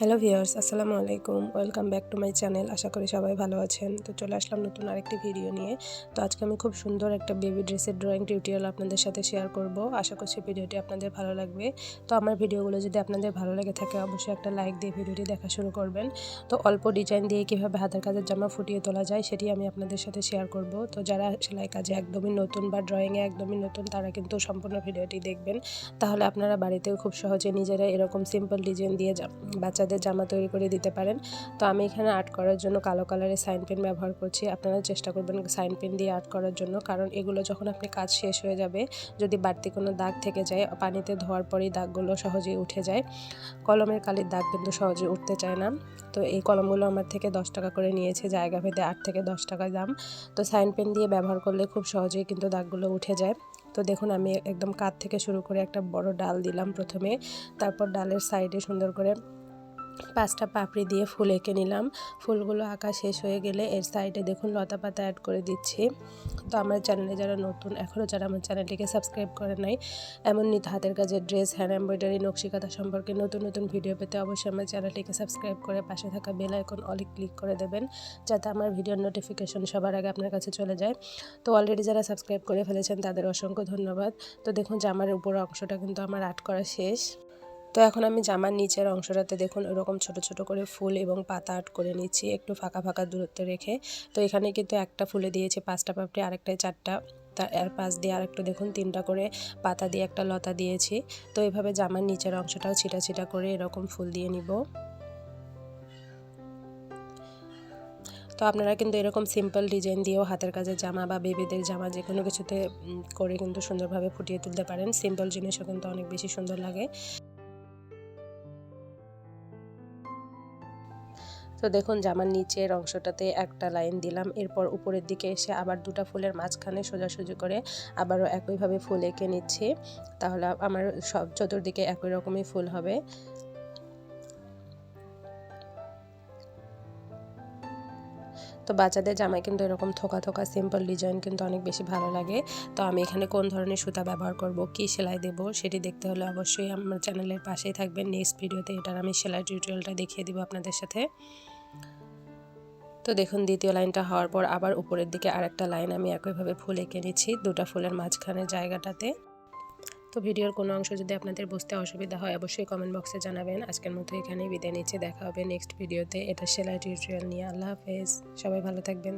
Hello viewers আসসালামু আলাইকুম welcome back to my channel আশা করি সবাই ভালো আছেন। তো চলে আসলাম নতুন আরেকটি ভিডিও নিয়ে। তো আজকে আমি খুব সুন্দর একটা বেবি ড্রেসের ড্রয়িং টিউটোরিয়াল আপনাদের সাথে শেয়ার করব। আশা করছি ভিডিওটি আপনাদের ভালো লাগবে। তো আমার ভিডিওগুলো যদি আপনাদের ভালো লেগে থাকে, অবশ্যই একটা লাইক দিয়ে ভিডিওটি দেখা শুরু করবেন। তো অল্প ডিজাইন দিয়ে কীভাবে হাতের কাজের জামা ফুটিয়ে তোলা যায়, সেটি আমি আপনাদের সাথে শেয়ার করব। তো যারা সেলাই কাজে একদমই নতুন বা ড্রয়িংয়ে একদমই নতুন, তারা কিন্তু সম্পূর্ণ ভিডিওটি দেখবেন। তাহলে আপনারা বাড়িতেও খুব সহজে নিজেরা এরকম সিম্পল ডিজাইন দিয়ে যা- বাচ্চাদের জামা তৈরি করে দিতে পারেন। তো আমি এখানে আর্ট করার জন্য কালো কালারের সাইন পেন ব্যবহার করছি। আপনারা চেষ্টা করবেন সাইন পেন দিয়ে আর্ট করার জন্য। কারণ এগুলো যখন আপনি কাজ শেষ হয়ে যাবে, যদি বাড়তি কোনো দাগ থেকে যায়, পানিতে ধোয়ার পরেই দাগগুলো সহজেই উঠে যায়। কলমের কালির দাগ কিন্তু সহজে উঠতে চায় না। তো এই কলমগুলো আমার থেকে দশ টাকা করে নিয়েছে, জায়গা ভেদে আট থেকে দশ টাকা দাম। তো সাইন পেন দিয়ে ব্যবহার করলে খুব সহজেই কিন্তু দাগগুলো উঠে যায়। তো দেখুন, আমি একদম কাত থেকে শুরু করে একটা বড় ডাল দিলাম প্রথমে। তারপর ডালের সাইডে সুন্দর করে পাঁচটা পাপড়ি দিয়ে ফুল এঁকে নিলাম। ফুলগুলো আঁকা শেষ হয়ে গেলে এর সাইডে দেখুন লতা পাতা অ্যাড করে দিচ্ছি। তো আমার চ্যানেলে যারা নতুন এখনও যারা আমার চ্যানেলটিকে সাবস্ক্রাইব করে নাই, এমন নিত হাতের কাজের ড্রেস হ্যান্ড এমব্রয়ডারি নকশিকাতা সম্পর্কে নতুন নতুন ভিডিও পেতে অবশ্যই আমার চ্যানেলটিকে সাবস্ক্রাইব করে পাশে থাকা বেল আইকন অলি ক্লিক করে দেবেন, যাতে আমার ভিডিওর নোটিফিকেশন সবার আগে আপনার কাছে চলে যায়। তো অলরেডি যারা সাবস্ক্রাইব করে ফেলেছেন তাদের অসংখ্য ধন্যবাদ। তো দেখুন জামার উপর অংশটা কিন্তু আমার আর্ট করা শেষ। তো এখন আমি জামার নিচের অংশটাতে দেখুন এরকম ছোট ছোট করে ফুল এবং পাতা আর্ট করে নিচ্ছি, একটু ফাঁকা ফাঁকা দূরত্ব রেখে। তো এখানে কিন্তু একটা ফুলে দিয়েছি পাঁচটা পাপড়ি, আরেকটায় চারটা তার পাশ দিয়ে আরেকটা দেখুন তিনটা করে পাতা দিয়ে একটা লতা দিয়েছি। তো এইভাবে জামার নিচের অংশটাও ছিটা ছিটা করে এরকম ফুল দিয়ে নিব। তো আপনারা কিন্তু এরকম সিম্পল ডিজাইন দিয়েও হাতের কাজের জামা বা বেবিদের জামা যে কোনো কিছুতে করে কিন্তু সুন্দরভাবে ফুটিয়ে তুলতে পারেন। সিম্পল জিনিসও কিন্তু অনেক বেশি সুন্দর লাগে। তো দেখুন, জামার নিচের অংশটাতে একটা লাইন দিলাম। এরপর উপরের দিকে এসে আবার দুটা ফুলের মাঝখানে সোজাসুজি করে আবারও একইভাবে ফুল এঁকে নিচ্ছি। তাহলে আমার সব চতুর্দিকে একই রকমই ফুল হবে। তো বাচ্চাদের জামায় কিন্তু এরকম থোকা থোকা সিম্পল ডিজাইন কিন্তু অনেক বেশি ভালো লাগে। তো আমি এখানে কোন ধরনের সুতা ব্যবহার করব, কি সেলাই দেব সেটি দেখতে হলে অবশ্যই আমার চ্যানেলের পাশেই থাকবেন। নেক্সট ভিডিওতে এটার আমি সেলাই টিউটোরিয়ালটা দেখিয়ে দেবো আপনাদের সাথে। তো দেখুন, দ্বিতীয় লাইনটা হওয়ার পর আবার উপরের দিকে আরেকটা লাইন আমি একইভাবে ফুল এঁকে নিচ্ছি, দুটা ফুলের মাঝখানের জায়গাটাতে। তো ভিডিওর কোনো অংশ যদি আপনাদের বুঝতে অসুবিধা হয়, অবশ্যই কমেন্ট বক্সে জানাবেন। আজকের মতো এখানেই বিদায় নিচ্ছি, দেখা হবে নেক্সট ভিডিওতে এটা সেলাই টিউটোরিয়াল নিয়ে, আল্লাহ হাফেজ। সবাই ভালো থাকবেন।